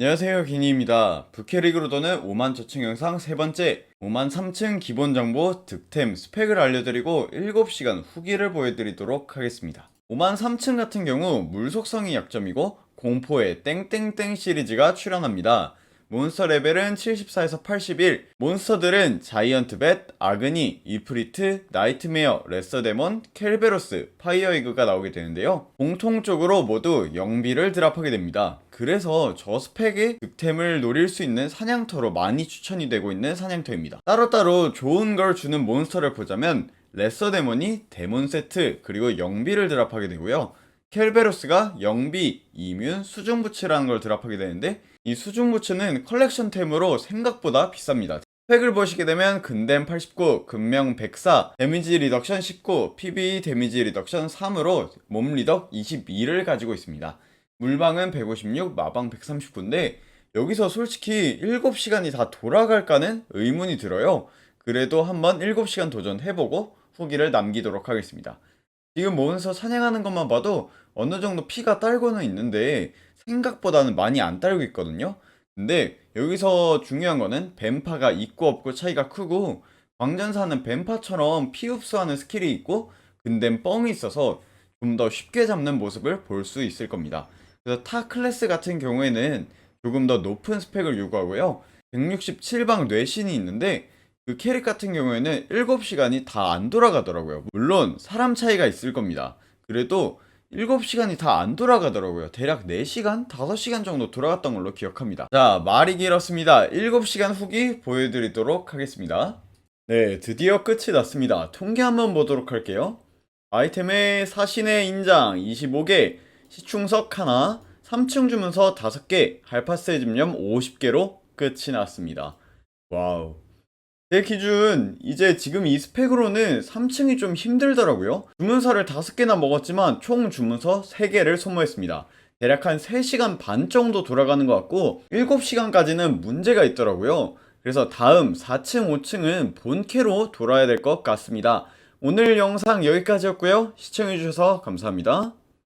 안녕하세요 기니입니다. 부캐리그로 도는 5만 저층 영상 세 번째 5만 3층 기본 정보 득템 스펙을 알려드리고 7시간 후기를 보여드리도록 하겠습니다. 5만 3층 같은 경우 물 속성이 약점이고 공포의 땡땡땡 시리즈가 출연합니다. 몬스터 레벨은 74에서 81. 몬스터들은 자이언트 벳, 아그니, 이프리트, 나이트메어, 레서데몬, 켈베로스, 파이어이그가 나오게 되는데요. 공통적으로 모두 영비를 드랍하게 됩니다. 그래서 저 스펙의 득템을 노릴 수 있는 사냥터로 많이 추천이 되고 있는 사냥터입니다. 따로따로 좋은 걸 주는 몬스터를 보자면 레서데몬이 데몬 세트 그리고 영비를 드랍하게 되고요. 켈베로스가 영비, 이뮨, 수중부츠라는 걸 드랍하게 되는데 이 수중부츠는 컬렉션템으로 생각보다 비쌉니다. 스펙을 보시게 되면 근댐 89, 근명 104, 데미지 리덕션 19, PB 데미지 리덕션 3으로 몸 리덕 22를 가지고 있습니다. 물방은 156, 마방 139인데 여기서 솔직히 7시간이 다 돌아갈까는 의문이 들어요. 그래도 한번 7시간 도전해보고 후기를 남기도록 하겠습니다. 지금 몬스터 사냥하는 것만 봐도 어느 정도 피가 딸고는 있는데 생각보다는 많이 안 딸고 있거든요. 근데 여기서 중요한 거는 뱀파가 있고 없고 차이가 크고 광전사는 뱀파처럼 피 흡수하는 스킬이 있고 근데 뻥이 있어서 좀 더 쉽게 잡는 모습을 볼 수 있을 겁니다. 그래서 타 클래스 같은 경우에는 조금 더 높은 스펙을 요구하고요. 167방 뇌신이 있는데 그 캐릭 같은 경우에는 7시간이 다 안 돌아가더라고요. 물론 사람 차이가 있을 겁니다. 그래도 7시간이 다 안 돌아가더라고요. 대략 4시간? 5시간 정도 돌아갔던 걸로 기억합니다. 자, 말이 길었습니다. 7시간 후기 보여드리도록 하겠습니다. 네, 드디어 끝이 났습니다. 통계 한번 보도록 할게요. 아이템의 사신의 인장 25개, 시충석 하나, 3층 주문서 5개, 할파스의 집념 50개로 끝이 났습니다. 와우. 제 기준 이제 지금 이 스펙으로는 3층이 좀 힘들더라고요. 주문서를 5개나 먹었지만 총 주문서 3개를 소모했습니다. 대략 한 3시간 반 정도 돌아가는 것 같고 7시간까지는 문제가 있더라고요. 그래서 다음 4층, 5층은 본캐로 돌아야 될 것 같습니다. 오늘 영상 여기까지였고요. 시청해주셔서 감사합니다.